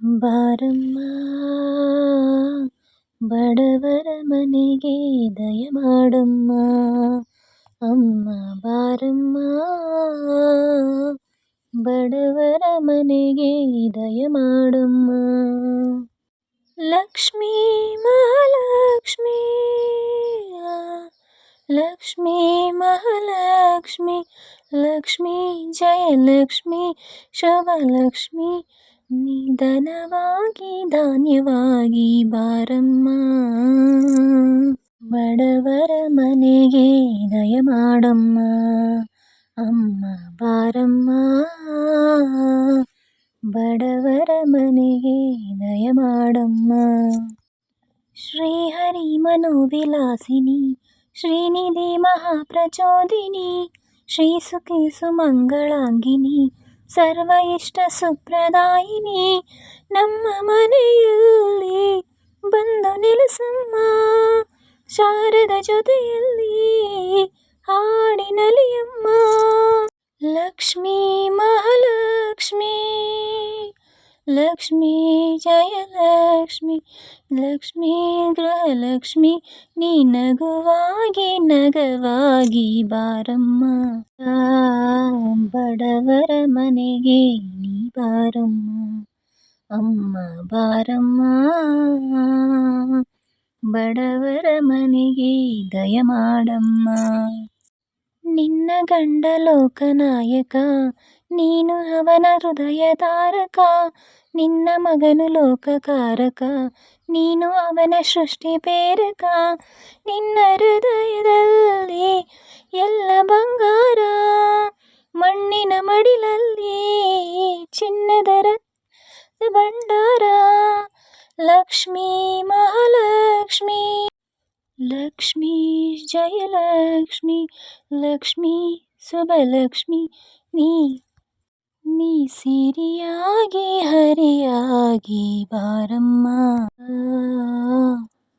ಬಾರಮ್ಮ ಬಡವರ ಮನೆಗೆ ದಯ ಮಾಡಮ್ಮ ಅಮ್ಮ ಬಾರಮ್ಮ ಬಡವರ ಮನೆಗೆ ದಯ ಮಾಡಮ್ಮ ಲಕ್ಷ್ಮೀ ಮಹಾಲಕ್ಷ್ಮೀ ಲಕ್ಷ್ಮೀ ಮಹಾಲಕ್ಷ್ಮಿ ಲಕ್ಷ್ಮೀ ಜಯಲಕ್ಷ್ಮಿ ಶುಭಲಕ್ಷ್ಮಿ ನಿಧನವಾಗಿ ಧಾನ್ಯವಾಗಿ ಬಾರಮ್ಮ. ಬಡವರ ಮನೆಗೆ ದಯ ಮಾಡಮ್ಮ. ಅಮ್ಮ ಬಾರಮ್ಮ. ಬಡವರ ಮನೆಗೆ ದಯ ಮಾಡಮ್ಮ. ಶ್ರೀಹರಿ ಮನೋವಿಲಾಸಿನಿ, ಶ್ರೀನಿಧಿ ಮಹಾಪ್ರಚೋದಿನಿ, ಶ್ರೀ ಸುಖಿ ಸುಮಂಗಳಾಂಗಿನಿ ಸರ್ವ ಇಷ್ಟ ಸುಪ್ರದಾಯಿನಿ ನಮ್ಮ ಮನೆಯಲ್ಲಿ ಬಂದು ನೆಲೆಸಮ್ಮ ಶಾರದ ಜೊತೆಯಲ್ಲಿ ಹಾಡಿನಲಿಯಮ್ಮ ಲಕ್ಷ್ಮೀ ಮಹಾಲಕ್ಷ್ಮೀ ಲಕ್ಷ್ಮೀ ಜಯಲಕ್ಷ್ಮಿ ಲಕ್ಷ್ಮೀ ಗೃಹಲಕ್ಷ್ಮಿ ನೀ ನಗುವಾಗಿ ನಗವಾಗಿ ಬಾರಮ್ಮ ಬಡವರ ಬಾರಮ್ಮ. ಬಡವರ ಮನೆಗೆ ದಯ ಮಾಡಮ್ಮ. ನಿನ್ನ ಗಂಡ ಲೋಕನಾಯಕ, ನೀನು ಅವನ ಹೃದಯಧಾರಕ ನಿನ್ನ ಮಗನು ಲೋಕಕಾರಕ, ನೀನು ಅವನ ಸೃಷ್ಟಿ ಪೇರಕ ನಿನ್ನ ಹೃದಯದಲ್ಲಿ ಎಲ್ಲ ಬಂಗಾರ ಭಂಡಾರ, ಲಕ್ಷ್ಮೀ ಮಹಾಲಕ್ಷ್ಮಿ, ಲಕ್ಷ್ಮೀ ಜಯಲಕ್ಷ್ಮಿ, ಲಕ್ಷ್ಮೀ ಶುಭಲಕ್ಷ್ಮಿ ನೀ ನೀ ಸಿರಿಯಾಗಿ ಹರಿಯಾಗಿ ಬಾರಮ್ಮ.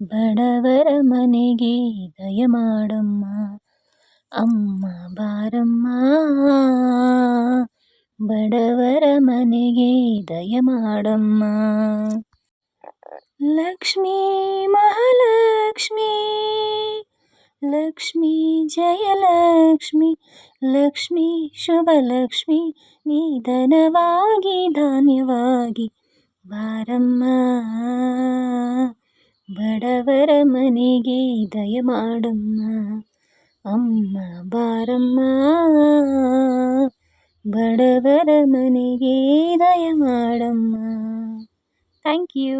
ಬಡವರ ಮನೆಗೆ ದಯ ಮಾಡಮ್ಮ. ಅಮ್ಮ ಬಾರಮ್ಮ. ಬಡವರ ಮನೆಗೆ ದಯ ಮಾಡಮ್ಮ. ಲಕ್ಷ್ಮೀ ಮಹಾಲಕ್ಷ್ಮೀ, ಲಕ್ಷ್ಮೀ ಜಯಲಕ್ಷ್ಮಿ ಲಕ್ಷ್ಮೀ ಶುಭಲಕ್ಷ್ಮಿ ನಿಧನವಾಗಿ ಧಾನ್ಯವಾಗಿ ಬಾರಮ್ಮ. ಬಡವರ ಮನೆಗೆ ದಯ ಮಾಡಮ್ಮ. ಅಮ್ಮ ಬಾರಮ್ಮ. ಬಡವರ ಮನೆಗೆ ದಯ ಮಾಡಮ್ಮ ಥ್ಯಾಂಕ್ ಯು